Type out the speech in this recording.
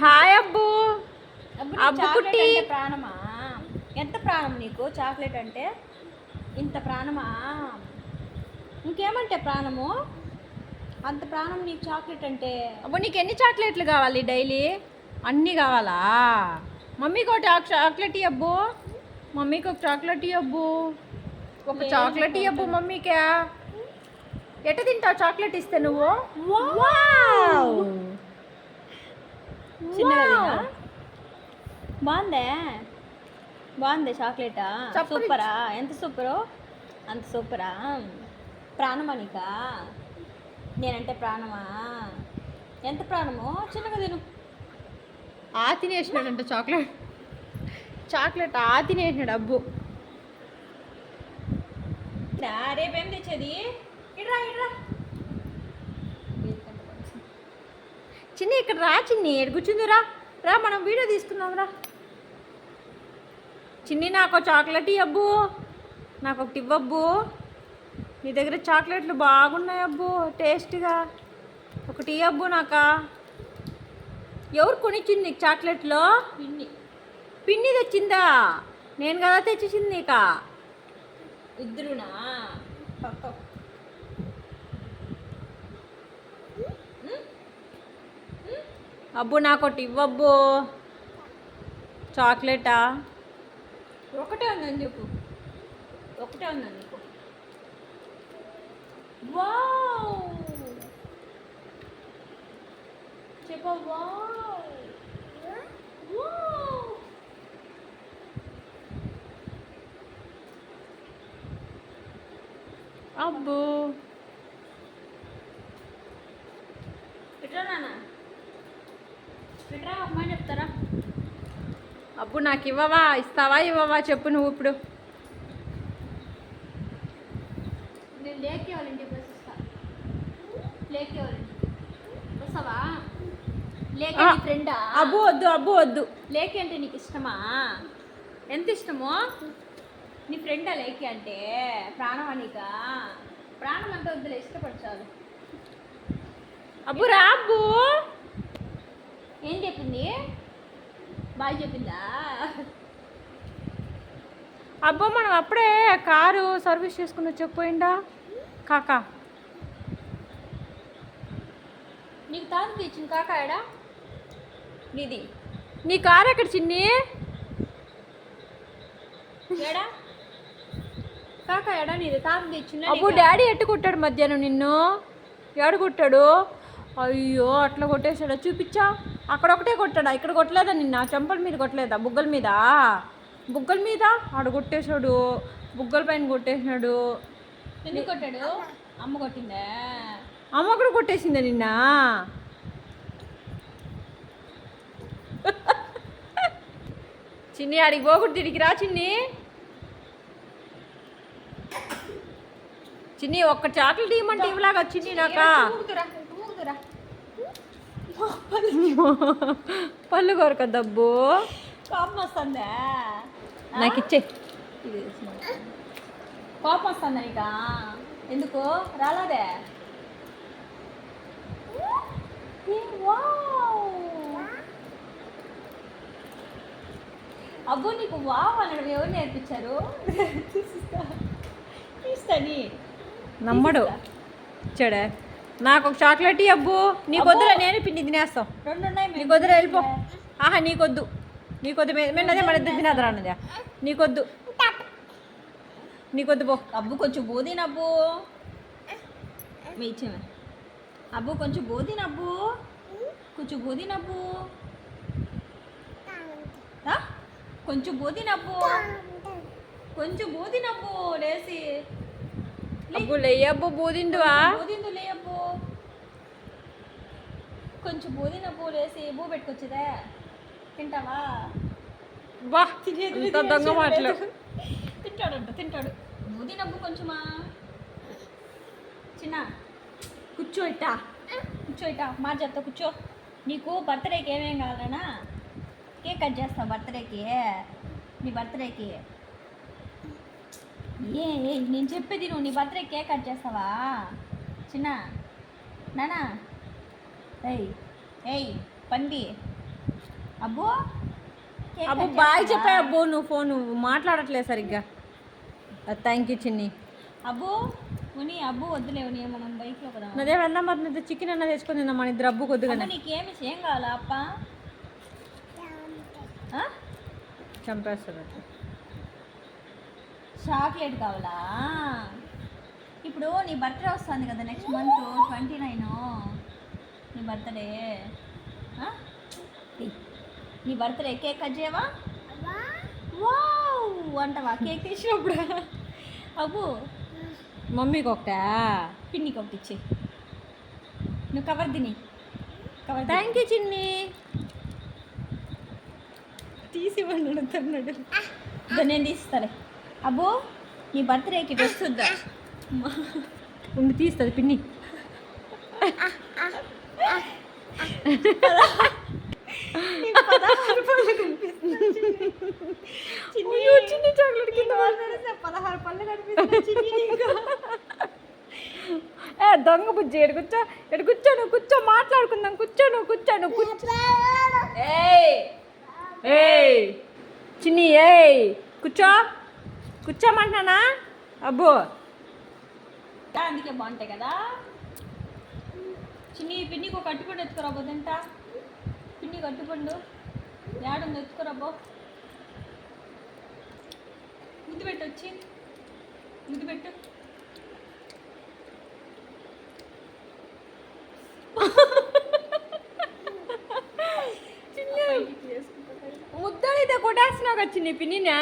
Hi అబ్బు. అబ్బు కుట్టి. ప్రాణమా? ఎంత ప్రాణం నీకు చాక్లెట్ అంటే? ఇంత ప్రాణమా? ఇంకేమంటే ప్రాణము? అంత ప్రాణం నీకు చాక్లెట్ అంటే? అబ్బు నీకు ఎన్ని చాక్లెట్లు కావాలి డైలీ? అన్నీ కావాలా? మమ్మీకి ఒక చాక్- చాక్లెట్ ఇవ్వబ్బు మమ్మీకి ఒక చాక్లెట్ ఇవ్వబ్బు ఒక చాక్లెట్ ఇవ్వబ్బు మమ్మీకే. ఎట తింటావు చాక్లెట్ ఇస్తే నువ్వు? చిన్నగా? బాగుందే? బాగుంది చాక్లెటా? సూపరా? ఎంత సూపరు? అంత సూపరా? ప్రాణమా నీకా? నేనంటే ప్రాణమా? ఎంత ప్రాణమో? చిన్నగా తిను. ఆ తినేసినాడంట చాక్లెట్. చాక్లెట్ ఆ తినేసినాడు అబ్బు. రా, రేపేం తెచ్చేది? ఇడ్రా ఇడ్రా. చిన్ని ఇక్కడ రా చిన్ని కూర్చుంది రా. రా మనం వీడియో తీసుకుందాం రా. చిన్ని నాకు చాక్లెట్ ఇవ్వబ్బు నాకు ఒకటి ఇవ్వబ్బు. నీ దగ్గర చాక్లెట్లు బాగున్నాయి అబ్బు టేస్ట్గా. ఒకటి ఇవ్వబ్బు నాకా. ఎవరు కొనిచ్చింది నీకు చాక్లెట్లో? పిన్ని. పిన్ని తెచ్చిందా? నేను కదా తెచ్చేసింది నీకా. ఇద్దరునా? అబ్బు నాకు ఒకటి ఇవ్వబ్బు. చాక్లెటా? ఒకటే ఉందని చెప్పు. ఒకటే ఉందని చెప్పు. వావ్! చెప్పు వావ్! వావ్! అబ్బు ఇట్రా నాన్న ఇట్రా ఒక మాట చెప్తారా? అబ్బు నాకు ఇవ్వవా? ఇస్తావా? ఇవ్వవా? చెప్పు నువ్వు ఇప్పుడు. నేను లేకే బస్ వస్తావా? ఫ్రెండా? అబ్బు వద్దు అబ్బు వద్దు. లేకే అంటే నీకు ఇష్టమా? ఎంత ఇష్టమో? నీ ఫ్రెండా లేకే అంటే? ప్రాణం నీకా? ప్రాణం అంటే వద్దులే ఇష్టపడు చాలు. అబ్బు రా అబ్బు. ఏం చెప్పింది? బాగా చెప్పిందా? అబ్బు మనం అప్పుడే కారు సర్వీస్ చేసుకుని వచ్చకపోయిందా కాకా. నీకు తాత తెచ్చింది కాకాయడా నీది. నీ కారు ఎక్కడ చిన్ని? ఏడా? కాకా ఎడా నీది? తాత తెచ్చిందా అబ్బు డాడీ ఎట్టు కొట్టాడు మధ్యాహ్నం నిన్ను? ఏడు కొట్టాడు? అయ్యో అట్లా కొట్టేశాడా? చూపించా? అక్కడ ఒకటే కొట్టాడా? ఇక్కడ కొట్టలేదా నిన్న? చెంపల మీద కొట్టలేదా? బుగ్గల మీద? బుగ్గల మీద? ఆడ కొట్టేశాడు. బుగ్గల పైన కొట్టేసినాడు. ఎందుకు కొట్టాడు? అమ్మ కొట్టిందా? అమ్మ కూడా కొట్టేసిందా నిన్న? చిన్ని ఆడికి పోకూడదు తిరిగి రా చిన్ని. చిన్ని ఒక్క చాక్లెట్ ఇవ్వమంటే ఇవ్వలాగా చిన్ని నాకా? పళ్ళు కొరక దబ్బు. కోపం వస్తుందా? నాకు ఇచ్చే. కోపం వస్తుందా నీకా? ఎందుకు? రాలేదే. అబ్బో నీకు వావ్ అనడం ఎవరు నేర్పించారు? తీసిస్తా. తీస్తాని నమ్మడు. ఇచ్చాడే నాకు ఒక చాక్లెట్ అబ్బు. నీకు వద్దురా నేను పిండి తినేస్తాం. రెండు ఉన్నాయి నీకు వద్దురా వెళ్ళిపో. ఆహా నీకొద్దు. నీకొద్దు మెన్నదే మన ఇద్దరు తినేద్దరా అన్నదా. నీకొద్దు. నీకొద్దు పో. అబ్బు కొంచెం బోధిన అబ్బు మీ ఇచ్చేమే అబ్బు కొంచెం బోధిన అబ్బు కొంచెం రా? కొంచెం బోధిన అబ్బు కొంచెం బోధిన అబ్బు లేసి అబ్బు లేయబ్బు బూదిందువా బోధిందు లే అబ్బు. కొంచెం బోధిన అబ్బు లేసి బూ పెట్టుకొచ్చేదే. తింటావా? బా ఇంత దొంగ మాటలు. తింటాడంట తింటాడు. బూది నవ్వు కొంచెమా. చిన్న కూర్చో ఇట్టా. కూర్చో ఇట్టా మా చెప్తా కూర్చో. నీకు బర్త్డేకి ఏమేం కావాలనా కేక్ కట్ చేస్తావు బర్త్డేకి నీ బర్త్డేకి ఏ నేను చెప్పేది నువ్వు నీ బర్త్డే కేక్ కట్ చేస్తావా? చిన్న నానా. ఏయ్ ఏయ్ పంది. అబ్బో కేక్ అబ్బో కట్ బాయ్ చేస్తావా? చెప్పా అబ్బో నువ్వు ఫోన్ నువ్వు మాట్లాడట్లేదు సరిగ్గా. థ్యాంక్ యూ చిన్ని. అబ్బో ఉని అబ్బు వద్దులే ఉని మనం బైక్లో కదా. అదే వెళ్దాం మరి నీతో చికెన్ అన్న తెచ్చుకొని తిందాం మన ఇద్దరు అబ్బు కొద్దిగానే అమ్మ నీకేమి ఏం కావాలా అప్ప? ఆ? చంపేస్తారు అట్లా. చాక్లెట్ కావాలా? ఇప్పుడు నీ బర్త్డే వస్తుంది కదా నెక్స్ట్ మంత్ ట్వంటీ నైన్ నీ బర్త్డే. నీ బర్త్డే కేక్ కట్ చేయవా? అంటవా? కేక్ తీసినప్పుడు? అబ్బు! మమ్మీకి ఒకటా? పిన్నికి ఒకటి ఇచ్చే నువ్వు కవర్ తిని. కవర్ థ్యాంక్ యూ చిన్ని. తీసి అడుగుతున్నాడు నేను తీస్తాలే అబ్బో నీ బర్త్డేకి డ్రెస్ వద్దా ఉండి తీస్తుంది పిన్ని. చిన్ని చాక్లెట్ కింద పదహారు పళ్ళు. ఏ దొంగ బుజ్జి ఎడు కూర్చో ఎడు కూర్చో నువ్వు కూర్చో మాట్లాడుకుందాం. కూర్చో నువ్వు కూర్చో నువ్వు కూర్చో. ఏయ్! ఏయ్! చిన్ని ఏయ్! కూర్చో. కూర్చోమంటున్నానా? అబ్బో. అందుకే బాగుంటాయి కదా. చిన్ని పిన్నికి ఒక అట్టుపండు ఎత్తుకురాబో తింటా. పిన్ని అట్టుపండు ఏడుంది ఎత్తుకురాబో ముద్దు పెట్టు వచ్చి. ముద్దు పెట్టు. ముద్దడితే కొట్టేస్తున్నావు కదా చిన్ని పిన్నినా?